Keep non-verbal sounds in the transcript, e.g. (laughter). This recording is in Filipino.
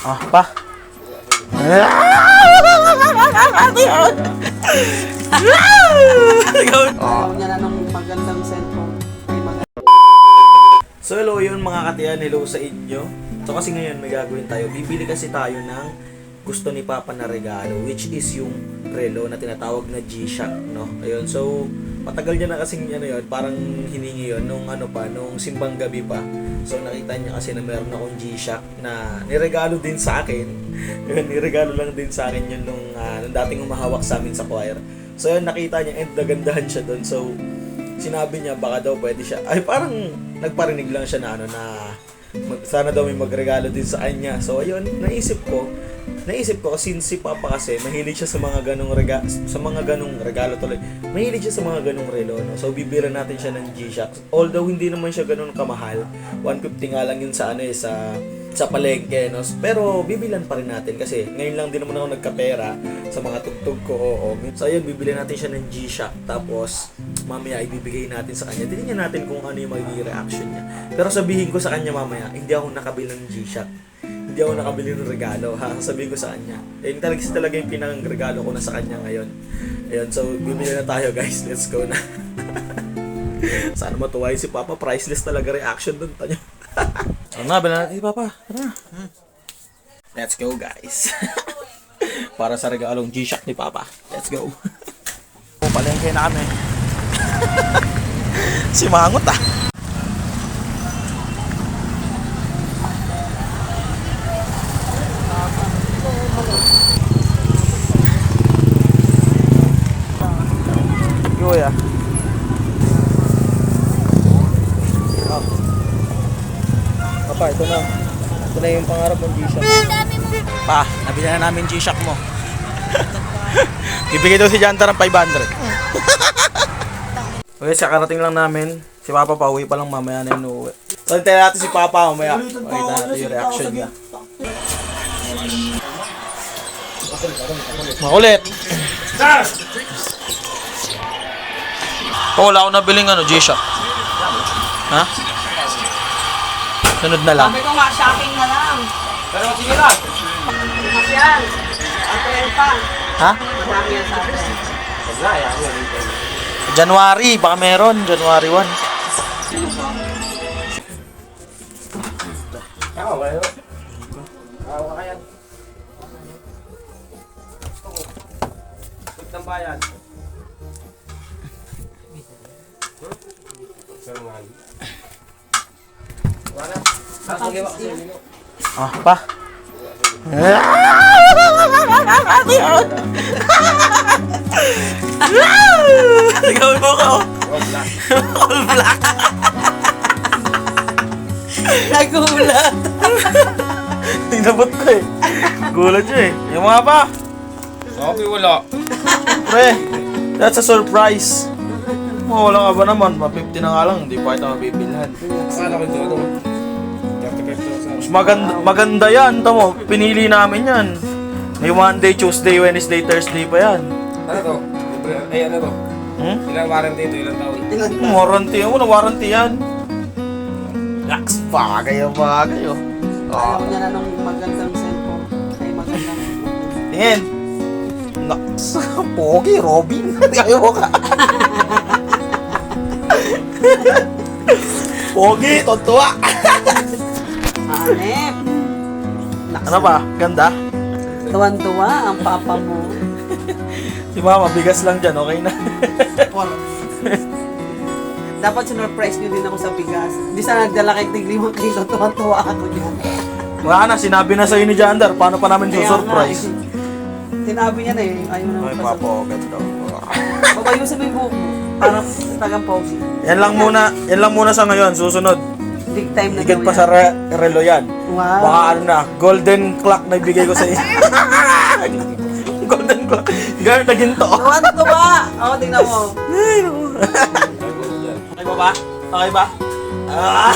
Ah, pa. So hello yun mga katiyan, hello sa inyo. So kasi ngayon may gagawin tayo. Bibili kasi tayo ng gusto ni Papa na regalo which is yung relo na tinatawag na G-Shock, no? Ayun, so matagal niya na kasing ano yun, parang hiningi yun nung ano pa, nung simbang gabi pa. So nakita niya kasi na meron akong G-Shock na niregalo din sa akin. (laughs) Yun, niregalo lang din sa akin yun nung, ah, nung dating umahawak sa amin sa choir. So yun, nakita niya and nagandahan siya doon. So sinabi niya baka daw pwede siya. Ay parang nagparinig lang siya na ano na mag, sana daw may magregalo din sa kanya. So ayun, naisip ko, naisip ko since si Papa kasi mahilig siya sa mga ganong rega sa mga ganong regalo tuloy. Mahilig siya sa mga ganong relo, no. So bibira natin siya ng G-Shock. Although hindi naman siya ganun kamahal. 150 nga lang yun sa ano eh sa sa palengke, no? Pero bibilan pa rin natin kasi ngayon lang din naman ako nagkapera sa mga tugtog ko, oo. So ayun, bibili natin siya ng G-Shock tapos mamaya ibibigay natin sa kanya. Tingnan natin kung ano yung magiging reaction niya. Pero sabihin ko sa kanya mamaya, hindi ako nakabili ng G-Shock. Hindi ako nakabili ng regalo, ha? Sabihin ko sa kanya. Yung talaga, talaga yung pinang regalo ko na sa kanya ngayon. Ayun, so bibili na tayo guys. Let's go na. (laughs) Sana matuwa si Papa. Priceless talaga reaction dun. Tanyo. (laughs) Ano na, bilhin natin Papa. Tara na. Let's go guys. (laughs) Para sa regalong G-Shock ni Papa. Let's go. Palengke na kami. si Mangot ah. Kuya. Oh. Papa, ito na. Ito na yung pangarap mong G-Shock. Pa, nabili na namin G-Shock mo. (laughs) Bibigay daw si Janta ng 500. okay, (laughs) sa karating lang namin. Si Papa pauwi pa lang mamaya na inuwi. So, hintayin natin si Papa mamaya. Makita natin yung reaction niya. Makulit. Oh, wala akong nabiling ano, G-Shock. Ha? Sunod na lang. Sabi ko nga, shopping na lang. Pero sige lang. Mas yan. April pa. Ha? Madami yan sa atin. January, baka meron. January 1. ng bayan. Ah, pa. Ikaw mo ko. All black. Nagulat. Tinabot ko eh. Gulat siya eh. Yung mga pa. Okay, wala. Pre, that's a surprise. Mawala ka ba naman? Ma-50 na nga lang, hindi pa ito mabibilhan. Akala ko dito. Mas maganda, maganda yan, tamo. Pinili namin yan. May Monday, Tuesday, Wednesday, Thursday pa yan. Ano to? Ay, ano to? Hmm? Ilang warranty ito? Ilang taon? Ilan Hmm, Warranty, ano na warranty yan? Lax, bagay ang bagay oh. Ayaw niya na ng magandang cellphone. Ay, magandang. Tingin. Lax, (laughs) pogi, Robin. (laughs) Ayaw ka. (laughs) pogi, tontuwa. Hanep. Ano ba? Ganda? Tuwan-tuwa ang papa mo. Si mama, bigas lang dyan, okay na. Dapat sinurprise niyo din ako sa bigas. Di sana nagdala kayo ng limang kilo. Tuwan-tuwa ako dyan. Wala na, sinabi na sa'yo ni Jander, paano pa namin Kaya surprise? nga eh. Sinabi niya na eh. Ayaw na Ay, papa, oh, ganda. Babayusin mo yung buhok mo. Parang tagang pause. Yan lang muna, yan lang muna sa ngayon, susunod. Big time na daw pa sa re- relo yan. Wow. Baka ano na, golden clock na ibigay ko sa iyo. (laughs) golden clock. Gano'n na ginto. Tuwan-tuwa. Oo, tingnan mo. Okay ba ba? Okay ba? Ah!